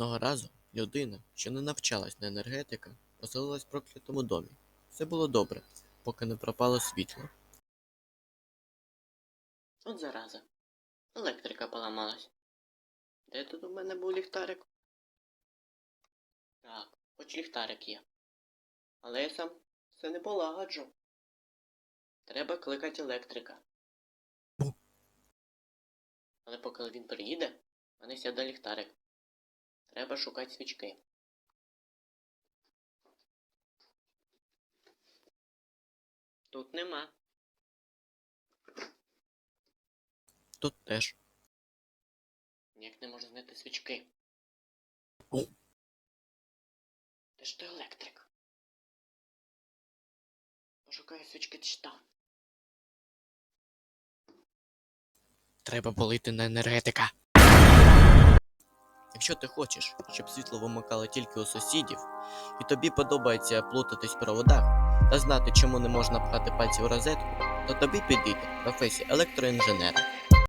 Одного разу людина, що не навчалась на енергетика, оселилась в проклятому домі. Все було добре, поки не пропало світло. От зараза. Електрика поламалась. Де тут у мене був ліхтарик? Так, хоч ліхтарик є. Але я сам все не полагоджу. Треба кликати електрика. Але поки він приїде, мене сяде ліхтарик. Треба шукати свічки. Тут нема. Тут теж. Ніяк не можу знайти свічки. О. Де ж той електрик? Пошукаю свічки десь там. Треба полити на енергетика. Якщо ти хочеш, щоб світло вимикало тільки у сусідів, і тобі подобається плутатись в проводах та знати, чому не можна пхати пальці в розетку, то тобі підійде професія електроінженера.